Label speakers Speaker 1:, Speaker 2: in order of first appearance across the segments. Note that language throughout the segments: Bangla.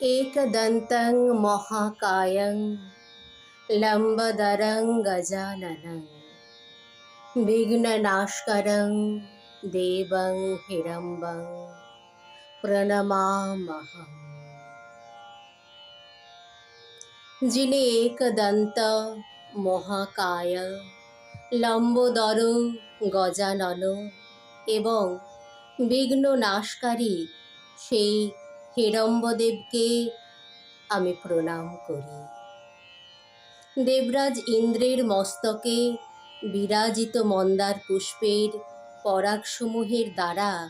Speaker 1: एकदन्तं महाकायं लम्बदरं गजाननं विघ्ननाशकरं देवं हिडम्बं প্রণমামহম যিনি একদন্ত মহাকায় লম্বোদর গজানন এবং বিঘ্ন নাশকারী সেই হিড়ম্বদেবকে আমি প্রণাম করি। দেবরাজ ইন্দ্রের মস্তকে বিরাজিত মন্দার পুষ্পের পরাগসমূহের দ্বারা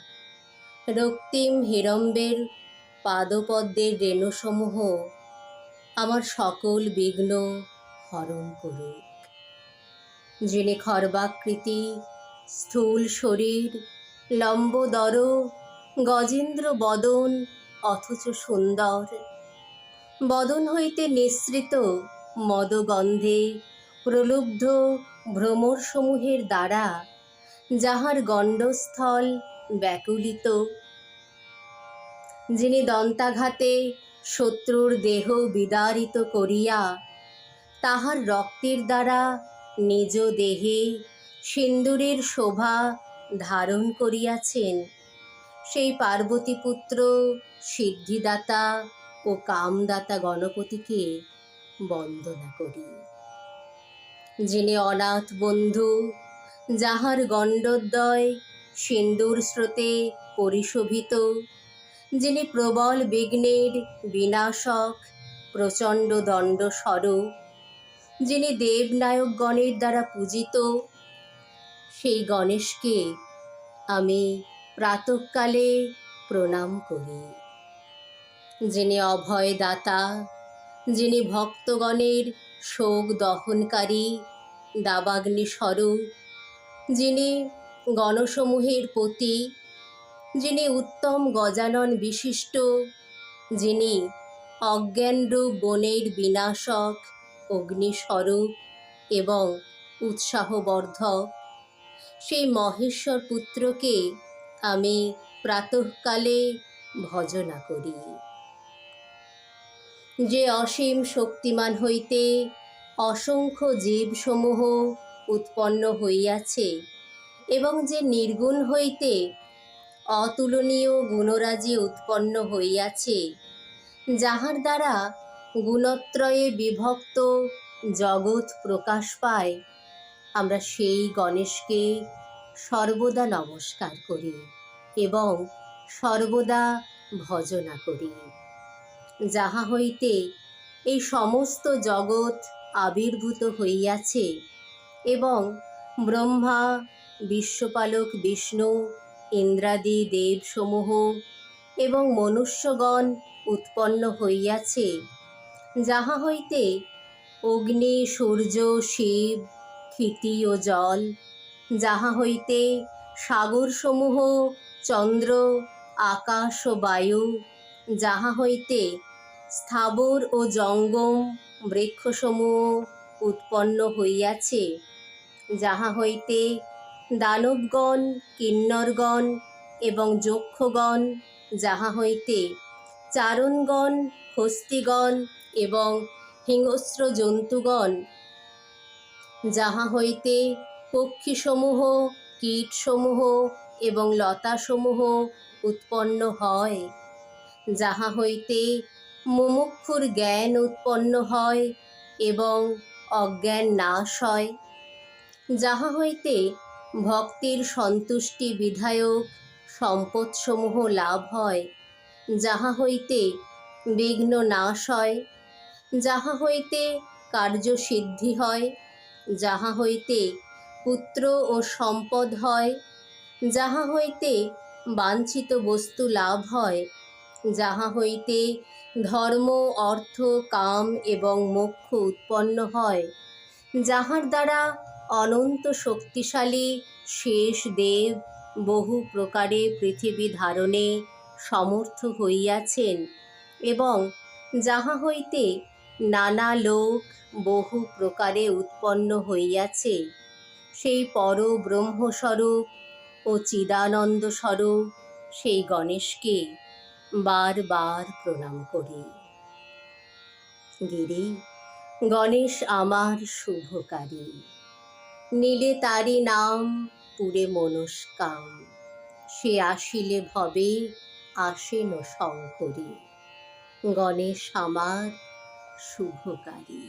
Speaker 1: রক্তিম হিরম্বের পাদপদ্মের রেণুসমূহ আমার সকল বিঘ্ন হরণ করুক। যিনি খর্বাকৃতি, স্থূল শরীর, লম্বদর, গজেন্দ্র বদন অথচ সুন্দর। বদন হইতে নিঃসৃত মদগন্ধে প্রলুব্ধ ভ্রমরসমূহের দ্বারা যাহার গণ্ডস্থল ব্যাকুলিত। যিনি দন্তাঘাতে শত্রুর দেহ বিদারিত করিয়া তাহার রক্তের দ্বারা নিজ দেহে সিন্দুরের শোভা ধারণ করিয়াছেন। সেই পার্বতীপুত্র সিদ্ধিদাতা ও কামদাতা গণপতিকে বন্দনা করি। যিনি অনাথ বন্ধু, যাহার গণ্ডদ্বয় সিন্দুর স্রোতে পরিশোভিত, যিনি প্রবল বিঘ্নের বিনাশক, প্রচণ্ড দণ্ড স্বরূপ যিনি দেবনায়কগণের দ্বারা পূজিত, সেই গণেশকে আমি প্রাতকালে প্রণাম করি। যিনি অভয়দাতা, যিনি ভক্তগণের শোক দহনকারী দাবাগ্নি স্বরূপ যিনি গণসমূহের পতি, যিনি উত্তম গজানন বিশিষ্ট, যিনি অজ্ঞানরূপ বনের বিনাশক, অগ্নিস্বরূপ এবং উৎসাহবর্ধক, সেই মহেশ্বর পুত্রকে আমি প্রাতঃকালে ভজনা করি। যে অসীম শক্তিমান হইতে অসংখ্য জীবসমূহ উৎপন্ন হইয়াছে এবং যে নির্গুণ হইতে অতুলনীয় গুণরাজি উৎপন্ন হইয়াছে, যাহার দ্বারা গুণত্রয়ে বিভক্ত জগৎ প্রকাশ পায়, আমরা সেই গণেশকে সর্বদা নমস্কার করি এবং সর্বদা ভজনা করি। যাহা হইতে এই সমস্ত জগৎ আবির্ভূত হইয়াছে এবং ব্রহ্মা, বিশ্বপালক বিষ্ণু, ইন্দ্রাদি দেবসমূহ এবং মনুষ্যগণ উৎপন্ন হইয়াছে। যাহা হইতে অগ্নি, সূর্য, শিব, ক্ষিতি ও জল যাহা হইতে সাগরসমূহ, চন্দ্র, আকাশ ও বায়ু, যাহা হইতে স্থাবর ও জঙ্গম, বৃক্ষসমূহ উৎপন্ন হইয়াছে, যাহা হইতে দানবগণ, কিন্নরগণ এবং যক্ষগণ, যাহা হইতে চারণগণ, হস্তিগণ এবং হিংস্র জন্তুগণ, যাহা হইতে পক্ষীসমূহ, কীটসমূহ এবং লতাসমূহ উৎপন্ন হয়। যাহা হইতে মুমুক্ষুর জ্ঞান উৎপন্ন হয় এবং অজ্ঞান নাশ হয়। যাহা হইতে ভক্তির সন্তুষ্টি বিধায়ক সম্পদসমূহ লাভ হয়, যাহা হইতে বিঘ্ন নাশ হয়, যাহা হইতে কার্যসিদ্ধি হয়, যাহা হইতে পুত্র ও সম্পদ হয়, যাহা হইতে বাঞ্ছিত বস্তু লাভ হয়, যাহা হইতে ধর্ম, অর্থ, কাম এবং মোক্ষ উৎপন্ন হয়, যাহার দ্বারা অনন্ত শক্তিশালী শেষ দেব বহু প্রকারে পৃথিবী ধারণে সমর্থ হইয়াছেন এবং যাহা হইতে নানা লোক বহু প্রকারে উৎপন্ন হইয়াছে। সেই পর ব্রহ্মস্বরূপ ও চিদানন্দ স্বরূপ সেই গণেশকে বারবার প্রণাম করি। গিরি, গণেশ আমার শুভকারী। নীলে তারি নাম পুরে মনস্কাম। সে আসিলে ভবে আসেন শঙ্করী। গণেশ আমার শুভকারী।